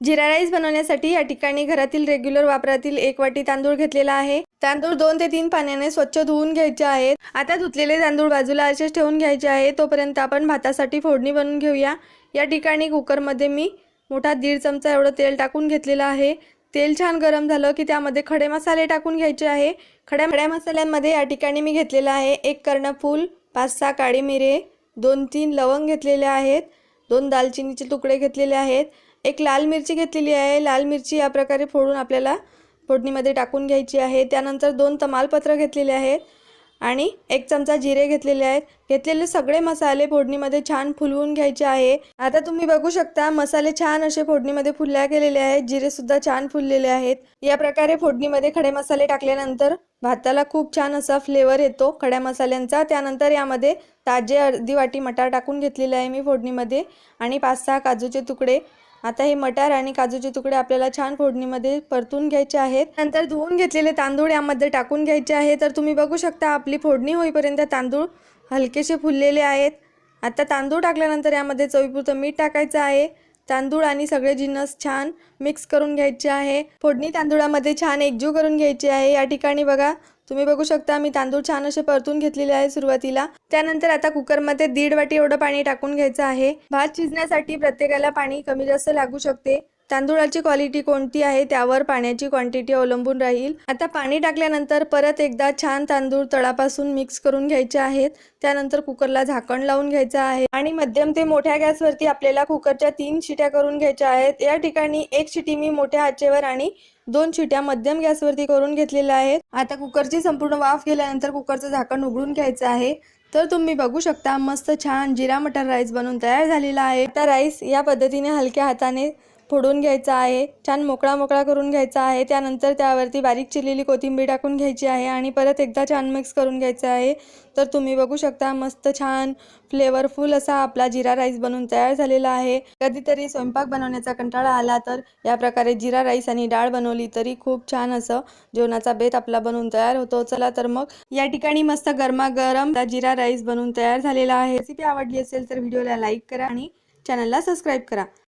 जिरा rice बनवण्यासाठी या ठिकाणी घरातील रेग्युलर वापरातील एक वाटी तांदूळ घेतलेला आहे. तांदूळ दोन ते तीन पाण्याने स्वच्छ धुवून घ्यायचे आहेत. आता धुतलेले तांदूळ बाजूला असेच ठेवून घ्यायचे आहे तोपर्यंत आपण भातासाठी फोडणी बनवून घेऊया. या ठिकाणी कुकरमध्ये मी मोठा दीड चमचा एवढं तेल टाकून घेतलेलं आहे. तेल छान गरम झालं की त्यामध्ये खडे मसाले टाकून घ्यायचे आहे. खड्या खड्या मसाल्यांमध्ये या ठिकाणी मी घेतलेलं आहे एक कर्णफूल पाच सहा काळी मिरे दोन तीन लवंग घेतलेले आहेत. दोन दालचिनीचे तुकडे घेतलेले आहेत. एक लाल मिरची घेतलेली आहे. लाल मिरची या प्रकारे फोडून आपल्याला फोडणीमध्ये टाकून घ्यायची आहे. त्यानंतर दोन तमालपत्र घेतलेले आहेत. आणि एक चमचा जिरे घेतलेले आहेत. घेतलेले सगळे मसाले फोडणीमध्ये छान फुलवून घ्यायचे आहे. आता तुम्ही बघू शकता मसाले छान असे फोडणीमध्ये फुलल्या गेलेले आहेत. जिरे सुद्धा छान फुललेले आहेत. या प्रकारे फोडणीमध्ये खडे मसाले टाकल्यानंतर भाताला खूप छान असा फ्लेवर येतो खड्या मसाल्यांचा. त्यानंतर यामध्ये ताजे अर्धी वाटी मटार टाकून घेतलेले आहे मी फोडणीमध्ये. आणि पाच सहा काजूचे तुकडे आता हे मटार आणि काजूचे तुकडे आपल्याला छान फोडणीमध्ये परतून घ्यायचे आहेत. नंतर धुवून घेतलेले तांदूळ यामध्ये टाकून घ्यायचे आहे तर तुम्ही बघू शकता आपली फोडणी होईपर्यंत तांदूळ हलकेसे फुललेले आहेत. आता तांदूळ टाकल्यानंतर यामध्ये चवीपुरतं मीठ टाकायचं आहे. तांदूळ आणि सगळे जिन्नस छान मिक्स करून घ्यायचे आहे. फोडणी तांदूळामध्ये छान एकजीव करून घ्यायची आहे. या ठिकाणी बघा तुम्ही बघू शकता मी तांदूळ छान असे परतून घेतलेले आहे सुरुवातीला. त्यानंतर आता कुकरमध्ये दीड वाटी एवढं पाणी टाकून घ्यायचं आहे. भात शिजण्यासाठी प्रत्येकाला पाणी कमी जास्त लागू शकते. तांदूळाची क्वालिटी कोणती आहे त्यावर पाण्याची क्वांटिटी अवलंबून राहील. आता पाणी टाकल्यानंतर परत एकदा छान तांदूळ तळापासून मिक्स करून घ्यायचे आहेत. त्यानंतर कुकरला झाकण लावून घ्यायचं आहे. आणि मध्यम ते मोठ्या गॅसवरती आपल्याला कुकरच्या तीन शिट्या करून घ्यायच्या आहेत. या ठिकाणी एक शिटी मी मोठ्या आचेवर आणि दोन शिट्या मध्यम गॅसवरती करून घेतलेल्या आहेत. आता कुकरची संपूर्ण वाफ गेल्यानंतर कुकरचं झाकण उघडून घ्यायचं आहे. तर तुम्ही बघू शकता मस्त छान जिरा मटर राईस बनवून तयार झालेला आहे. आता राईस या पद्धतीने हलक्या हाताने फोडून घ्यायचा आहे छान मोकळा मोकळा करून घ्यायचा आहे त्यानंतर त्यावरती बारीक चिरलेली कोथिंबीर टाकून घ्यायची आहे आणि परत एकदा छान मिक्स करून घ्यायचं आहे. तर तुम्ही बघू शकता मस्त छान फ्लेवरफुल असा आपला जिरा राईस बनवून तयार झालेला आहे. कधीतरी स्वयंपाक बनवण्याचा कंटाळा आला तर या प्रकारे जिरा राईस आणि डाळ बनवली तरी खूप छान असं जेवणाचा बेत आपला बनवून तयार होतो. चला तर मग या ठिकाणी मस्त गरमागरम जिरा राईस बनवून तयार झालेला आहे. रेसिपी आवडली असेल तर व्हिडिओला लाईक करा आणि चॅनलला सबस्क्राईब करा.